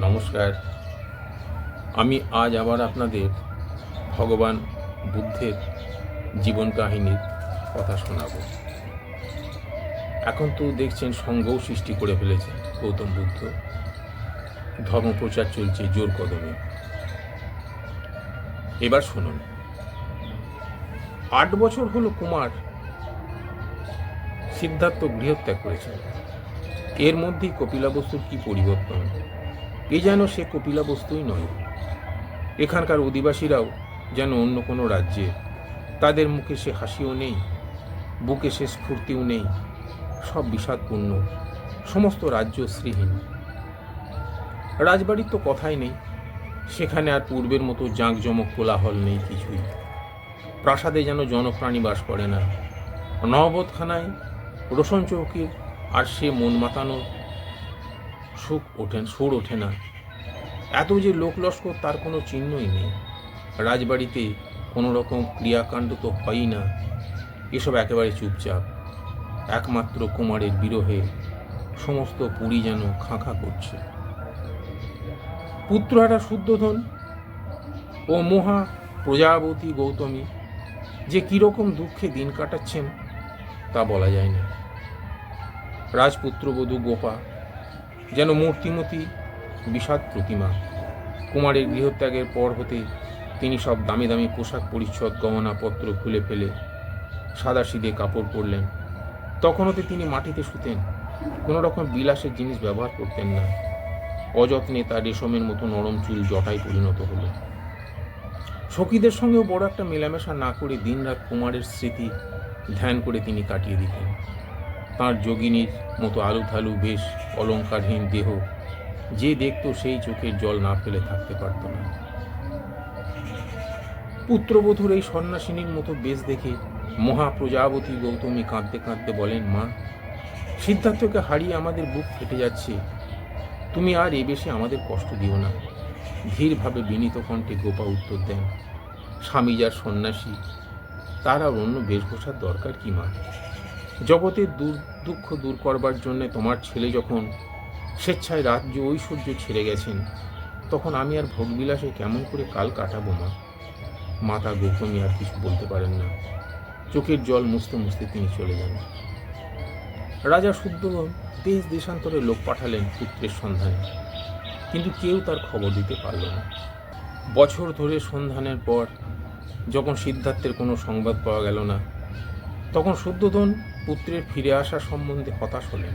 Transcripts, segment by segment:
নমস্কার। আমি আজ আবার আপনাদের ভগবান বুদ্ধের জীবন কাহিনীর কথা শোনাব। এখন তো দেখছেন সঙ্গও সৃষ্টি করে ফেলেছে গৌতম বুদ্ধ। ধর্মপ্রচার চলছে জোর কদমে। এবার শুনুন। আট বছর হলো কুমার সিদ্ধার্থ গৃহত্যাগ করেছেন। এর মধ্যেই কপিলাবস্তুর কি পরিবর্তন? এ যেন সে কপিলাবস্তুই নয় এখানকার অধিবাসীরাও যেন অন্য কোনো রাজ্যে, তাদের মুখে সে হাসিও নেই, বুকে সে স্ফূর্তিও নেই, সব বিষাদপূর্ণ, সমস্ত রাজ্য শ্রীহীন। রাজবাড়ির তো কথাই নেই, সেখানে আর পূর্বের মতো জাঁকজমক কোলাহল নেই কিছুই। প্রাসাদে যেন জনপ্রাণী বাস করে না নহবতখানায় রোশন চৌকির আর সে মন মাতানো সুখ ওঠেন, সুর ওঠে না। এত যে লোকলস্কর তার কোনো চিহ্নই নেই। রাজবাড়িতে কোনো রকম ক্রিয়াকাণ্ড তো হয়ই না। এসব একেবারে চুপচাপ। একমাত্র কুমারের বিরহে সমস্ত পুরী যেন খাঁখা করছে। পুত্রহারা শুদ্ধধন ও মহা প্রজাবতী গৌতমী যে কীরকম দুঃখে দিন কাটাচ্ছেন তা বলা যায় না। রাজপুত্রবধূ গোপা যেন মূর্তিমতি বিষাদ প্রতিমা। কুমারের গৃহত্যাগের পর হতে তিনি সব দামি দামি পোশাক পরিচ্ছদ, গহনাপত্র খুলে ফেলে সাদা সিদে কাপড় পরলেন। তখন হতে তিনি মাটিতে শুতেন। কোনো রকম বিলাসের জিনিস ব্যবহার করতেন না। অযত্নে তার রেশমের মতো নরম চুল জটায় পরিণত হলো। সখীদের সঙ্গেও বড় একটা মেলামেশা না করে দিনরাত কুমারের স্মৃতি ধ্যান করে তিনি কাটিয়ে দিতেন। তাঁর যোগিনীর মতো আলু থালু বেশ অলঙ্কারহীন দেহ। যে দেখতো সেই চোখের জল না ফেলে থাকতে পারত না। পুত্রবধূর এই সন্ন্যাসিনীর মতো বেশ দেখে মহা প্রজাবতী গৌতমী কাঁদতে কাঁদতে বলেন, মা সিদ্ধার্থকে হারিয়ে আমাদের বুক ফেটে যাচ্ছে। তুমি আর এ বেশি আমাদের কষ্ট দিও না। ধীরভাবে বিনীত কণ্ঠে গোপা উত্তর দেন, স্বামী যার সন্ন্যাসী, তার আর অন্য বেশভূষার দরকার কি, মা? জগতের দূর, দুঃখ দূর করবার জন্য তোমার ছেলে যখন স্বেচ্ছায় রাজ্য ঐশ্বর্য ছেড়ে গেছেন, তখন আমি আর ভোগবিলাসে কেমন করে কাল কাটাবো মা? মাতা গৌতমী আর কিছু বলতে পারেন না। চোখের জল মুছতে মুছতে তিনি চলে যান। রাজা শুদ্ধগণ দেশ দেশান্তরে লোক পাঠালেন পুত্রের সন্ধানে। কিন্তু কেউ তার খবর দিতে পারল না। বছর ধরে সন্ধানের পর যখন সিদ্ধার্থের কোনো সংবাদ পাওয়া গেল না, তখন শুদ্ধধন পুত্রের ফিরে আসা সম্বন্ধে হতাশ হলেন।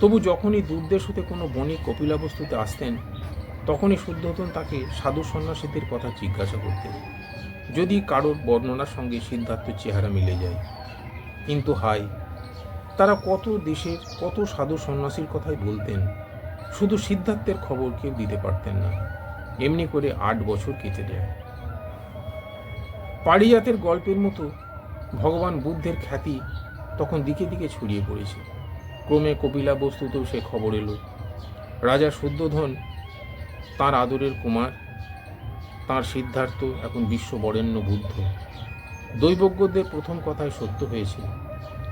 তবু যখনই দূরদেশ হতে কোনো বণিক কপিলাবস্তুতে আসতেন, তখনই শুদ্ধধন তাকে সাধু সন্ন্যাসীদের কথা জিজ্ঞাসা করতেন, যদি কারোর বর্ণনার সঙ্গে সিদ্ধার্থ চেহারা মিলে যায়। কিন্তু হাই তারা কত দেশের, কত সাধু সন্ন্যাসীর কথাই বলতেন, শুধু সিদ্ধার্থের খবর কেউ দিতে পারতেন না, এমনি করে আট বছর কেটে যায়। পারিজাতের গল্পের মতো ভগবান বুদ্ধের খ্যাতি তখন দিকে দিকে ছড়িয়ে পড়েছে। ক্রমে কপিলা বস্তুতেও সে খবর এলো। রাজা শুদ্ধধন তার আদরের কুমার, তার সিদ্ধার্থ, এখন বিশ্ব বরেণ্য বুদ্ধ। দৈবজ্ঞদের প্রথম কথায় সত্য হয়েছে।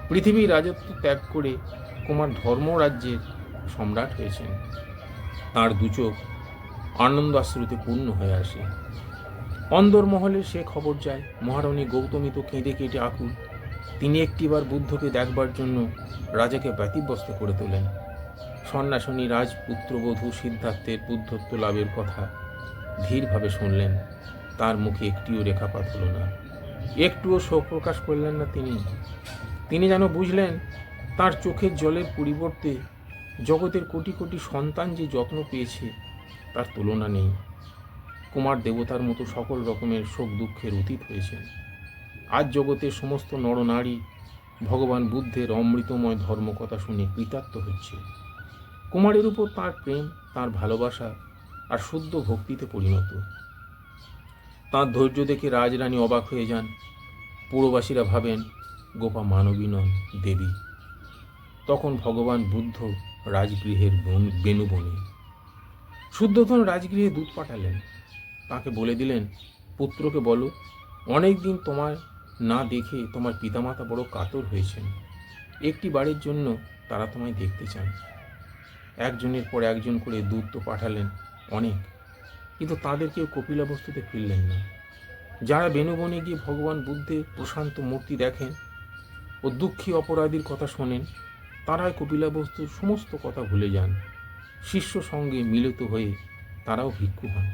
পৃথিবীর রাজত্ব ত্যাগ করে কুমার ধর্ম রাজ্যের সম্রাট হয়েছেন। তার দুচোখ আনন্দ আশ্রুতে পূর্ণ হয়ে আসে। অন্দরমহলে সে খবর যায়, মহারানী গৌতমী তো কেঁদে কেটে আকুল। তিনি একটিবার বুদ্ধকে দেখবার জন্য রাজাকে ব্যতিব্যস্ত করে তোলেন। সন্ন্যাসনী রাজপুত্রবধূ সিদ্ধার্থের বুদ্ধত্ব লাভের কথা ধীরভাবে শুনলেন। তার মুখে একটিও রেখাপাত হলো না। একটুও শোক প্রকাশ করলেন না তিনি। তিনি যেন বুঝলেন, তার চোখের জলের পরিবর্তে জগতের কোটি কোটি সন্তান যে যত্ন পেয়েছে, তার তুলনা নেই। কুমার দেবতার মতো সকল রকমের শোক দুঃখের অতীত হয়েছেন। আজ জগতের সমস্ত নরনারী ভগবান বুদ্ধের অমৃতময় ধর্মকথা শুনে কৃতার্থ হচ্ছে। কুমারের উপর তার প্রেম, তার ভালোবাসা আর শুদ্ধ ভক্তিতে পরিণত। তাঁর ধৈর্য দেখে রাজরানী অবাক হয়ে যান। পুরবাসীরা ভাবেন, গোপা মানবী নন দেবী। তখন ভগবান বুদ্ধ রাজগৃহের বন, বেণুবনে। শুদ্ধধন রাজগৃহে দুধ পাঠালেন। তাকে বলে দিলেন, পুত্রকে বলো অনেক দিন তোমার না দেখে তোমার পিতামাতা বড় কাতর হয়েছেন। একটি বাড়ির জন্য তারা তোমায় দেখতে চান। একজনের পর একজন করে দূত তো পাঠালেন অনেক, কিন্তু তাদের কেউ কপিলাবস্তুতে ফিরলেন না। যারা বেনুবনে গিয়ে ভগবান বুদ্ধের প্রশান্ত মূর্তি দেখেন ও দুঃখী অপরাধীর কথা শোনেন, তারাই কপিলাবস্তুর সমস্ত কথা ভুলে যান। শিষ্য সঙ্গে মিলিত হয়ে তারাও ভিক্ষু হন।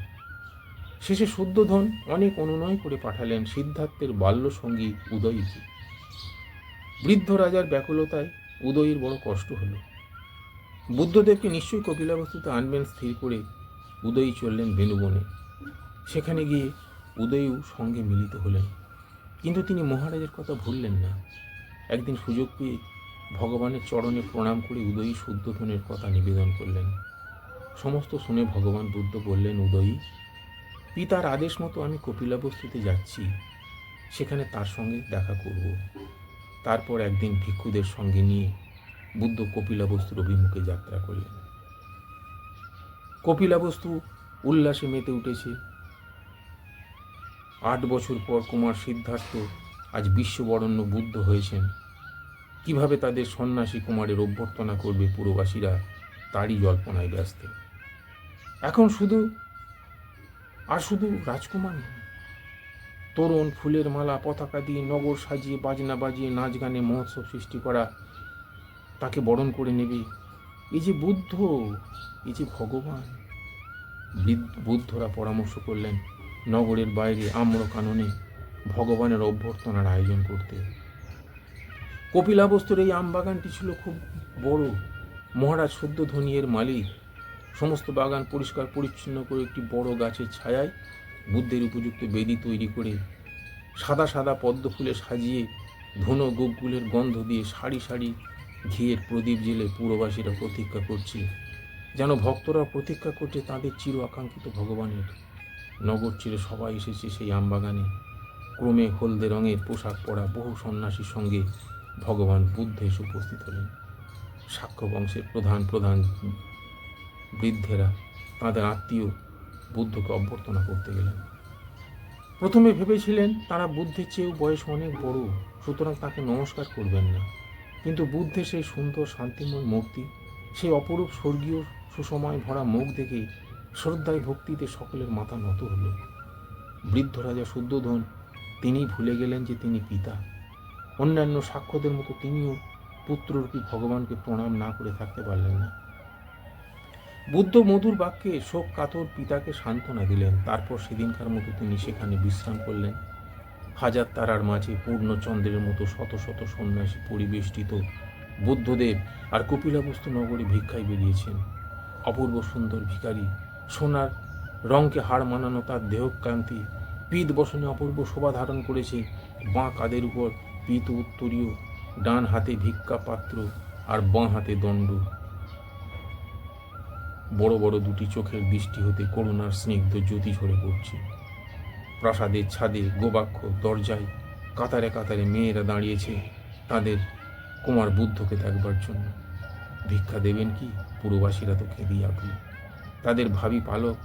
শেষে শুদ্ধধন অনেক অনুনয় করে পাঠালেন সিদ্ধার্থের বাল্যসঙ্গী উদয়ীকে বৃদ্ধ রাজার ব্যাকুলতায় উদয়ের বড় কষ্ট হলো। বুদ্ধদেবকে নিশ্চয়ই কপিলাবস্তুতে আনবেন স্থির করে উদয়ী চললেন বেনুবনে সেখানে গিয়ে উদয়ও সঙ্গে মিলিত হলেন। কিন্তু তিনি মহারাজের কথা ভুললেন না। একদিন সুযোগ পেয়ে ভগবানের চরণে প্রণাম করে উদয়ী শুদ্ধধনের কথা নিবেদন করলেন। সমস্ত শুনে ভগবান বুদ্ধ বললেন, উদয়ী পিতার আদেশ মতো আমি কপিলাবস্তুতে যাচ্ছি। সেখানে তার সঙ্গে দেখা করব। তারপর একদিন ভিক্ষুদের সঙ্গে নিয়ে বুদ্ধ কপিলাবস্তুর অভিমুখে যাত্রা করলেন। কপিলাবস্তু উল্লাসে মেতে উঠেছে। আট বছর পর কুমার সিদ্ধার্থ আজ বিশ্ববরণ্য বুদ্ধ হয়েছেন। কীভাবে তাদের সন্ন্যাসী কুমারের অভ্যর্থনা করবে পুরবাসীরা, তারই জল্পনায় ব্যস্ত। এখন শুধু আর শুধু রাজকুমার। তরুণ ফুলের মালা, পতাকা দিয়ে নগর সাজিয়ে বাজনা বাজিয়ে নাচ গানে মহোৎসব সৃষ্টি করা, তাকে বরণ করে নেবে এই যে বুদ্ধ, এই যে ভগবান। বৃদ্ধ- বুদ্ধরা পরামর্শ করলেন, নগরের বাইরে আম্র কাননে ভগবানের অভ্যর্থনার আয়োজন করতে। কপিলাবস্তুর এই আমবাগানটি ছিল খুব বড়। মহারাজ সদ্যধ্বনি এর মালিক সমস্ত বাগান পরিষ্কার পরিচ্ছন্ন করে একটি বড় গাছের ছায়ায় বুদ্ধের উপযুক্ত বেদি তৈরি করে সাদা সাদা পদ্ম ফুলে সাজিয়ে ধুনো গোগুলের গন্ধ দিয়ে সারি সারি ঘিয়ের প্রদীপ জেলে পুরবাসীরা প্রতীক্ষা করছে যেন ভক্তরা প্রতীক্ষা করছে তাদের চির আকাঙ্ক্ষিত ভগবানের। নগর ছেড়ে সবাই এসেছে সেই আমবাগানে। ক্রমে হলদে রঙের পোশাক পরা বহু সন্ন্যাসীর সঙ্গে ভগবান বুদ্ধ এসে উপস্থিত হলেন। সাক্ষ্য বংশের প্রধান প্রধান বৃদ্ধেরা তাদের আত্মীয় বুদ্ধকে অভ্যর্থনা করতে গেলেন। প্রথমে ভেবেছিলেন তারা বুদ্ধের চেয়েও বয়স অনেক বড়, সুতরাং তাকে নমস্কার করবেন না। কিন্তু বুদ্ধের সেই সুন্দর শান্তিময় মূর্তি, সেই অপরূপ স্বর্গীয় সুসময় ভরা মুখ দেখে শ্রদ্ধায় ভক্তিতে সকলের মাথা নত হলো। বৃদ্ধ রাজা শুদ্ধধন তিনি ভুলে গেলেন যে তিনি পিতা। অন্যান্য সাক্ষ্যদের মতো তিনিও পুত্ররূপী ভগবানকে প্রণাম না করে থাকতে পারলেন না। বুদ্ধ মধুর বাক্যে শোক কাতর পিতাকে সান্ত্বনা দিলেন। তারপর সেদিনকার মতো তিনি সেখানে বিশ্রাম করলেন। হাজার তারার মাঝে পূর্ণচন্দ্রের মতো শত শত সন্ন্যাসী পরিবেষ্টিত বুদ্ধদেব আর কপিলাবস্তু নগরে ভিক্ষায় বেরিয়েছেন। অপূর্ব সুন্দর ভিখারি, সোনার রঙকে হাড় মানানো তার দেহক্রান্তি, পিত বসনে অপূর্ব শোভা ধারণ করেছে। বাঁ কাদের উপর পিত উত্তরীয়, ডান হাতে ভিক্ষা পাত্র আর বাঁ হাতে দণ্ড। বড় বড় দুটি চোখের দৃষ্টি হতে করুণার স্নিগ্ধ জ্যোতি ঝরে পড়ছে। প্রাসাদের ছাদে গোবাক্ষ দরজায় কাতারে কাতারে মেয়েরা দাঁড়িয়েছে তাদের কুমার বুদ্ধকে দেখবার জন্য। ভিক্ষা দেবেন কি? পুরবাসীরা তো খেদিয়ে আঁকল তাদের ভাবি পালক,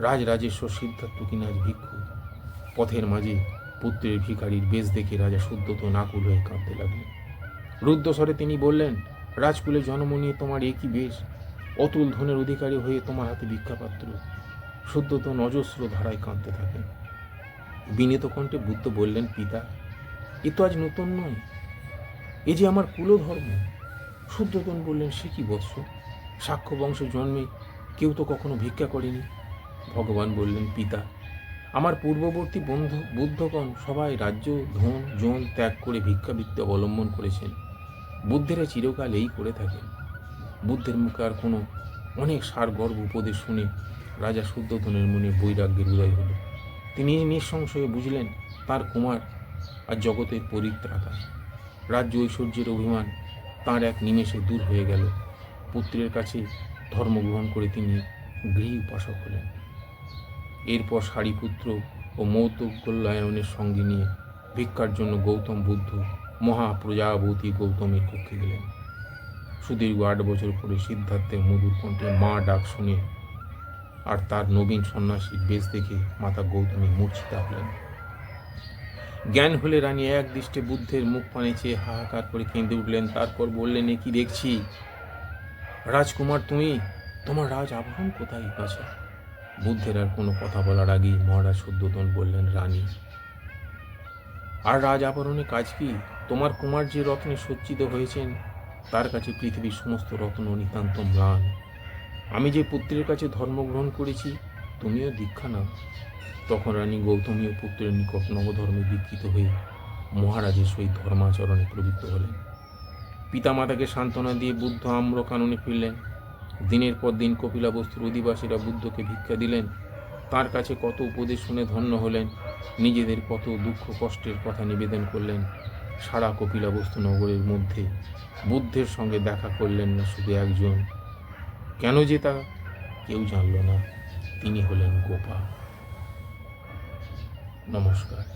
রাজরাজেশ্বর সিদ্ধার্থ কিনা ভিক্ষু? পথের মাঝে পুত্রের ভিখারির বেশ দেখে রাজা শুদ্ধত নাকুল হয়ে কাঁদতে লাগলেন। রুদ্ধস্বরে তিনি বললেন, রাজকুলে জন্ম নিয়ে তোমার একই বেশ? অতুল ধনের অধিকারী হয়ে তোমার হাতে ভিক্ষাপাত্র। শুদ্ধত নজস্র ধারায় কাঁদতে থাকেন বিনীত কণ্ঠে বুদ্ধ বললেন, পিতা, এ তো আজ নতুন নয়। এ যে আমার কুলধর্ম। শুদ্ধতন বললেন, সে কি বৎস? সাক্ষ্য বংশ জন্মে কেউ তো কখনো ভিক্ষা করেনি? ভগবান বললেন, পিতা, আমার পূর্ববর্তী বন্ধু, বুদ্ধগণ সবাই রাজ্য, ধন জন ত্যাগ করে ভিক্ষাবৃত্তি অবলম্বন করেছেন। বুদ্ধেরা চিরকাল এই করে থাকেন। বুদ্ধের মুখে আর কোনো অনেক সার গর্ব উপদেশ শুনে রাজা শুদ্ধধনের মনে বৈরাগ্যের উদয় হলো। তিনি নিঃসংশয়ে বুঝলেন তার কুমার আর জগতের পরিত্রাতা। রাজ্য ঐশ্বর্যের অভিমান তার এক নিমেষে দূর হয়ে গেল। পুত্রের কাছে ধর্মগ্রহণ করে তিনি গৃহ উপাসক হলেন। এরপর শাড়িপুত্র ও মৌতকল্যায়নের সঙ্গে নিয়ে ভিক্ষার জন্য গৌতম বুদ্ধ মহাপ্রজাবতী গৌতমের কক্ষে গেলেন। সুদীর্ঘ আট বছর পরে সিদ্ধার্থের মধুর কণ্ঠে মা ডাক শুনে আর তার নবীন সন্ন্যাসীর বেশ দেখে মাতা গৌতমী মূর্ছিতা হলেন। জ্ঞান হলে রানী এক দৃষ্টে বুদ্ধের মুখ পানে চেয়ে হাহাকার করে কেঁদে উঠলেন, তারপর বললেন কি দেখছি? রাজকুমার তুমি? তোমার রাজ আবরণ কোথায় আছে বুদ্ধের আর কোনো কথা বলার আগেই মহারাজ শুদ্ধোধন বললেন, রানী, আর রাজ আবরণে কাজ কি? তোমার কুমার যে রত্নে সজ্জিত হয়েছেন। তার কাছে পৃথিবীর সমস্ত রত্ন নিতান্ত ম্লান। আমি যে পুত্রের কাছে ধর্মগ্রহণ করেছি, তুমিও দীক্ষা নাও। তখন রানী গৌতমীয় পুত্রের নিকট নবধর্মে দীক্ষিত হয়ে মহারাজের সহিত ধর্মাচরণে প্রবৃত্ত হলেন। পিতামাতাকে সান্ত্বনা দিয়ে বুদ্ধ আম্র কাননে ফিরলেন। দিনের পর দিন কপিলাবস্তুর অধিবাসীরা বুদ্ধকে ভিক্ষা দিলেন। তার কাছে কত উপদেশ শুনে ধন্য হলেন। নিজেদের কত দুঃখ কষ্টের কথা নিবেদন করলেন। সারা কপিলাবস্তু নগরের মধ্যে বুদ্ধের সঙ্গে দেখা করলেন না শুধু একজন। কেন যে তা কেউ জানল না, তিনি হলেন গোপা নমস্কার।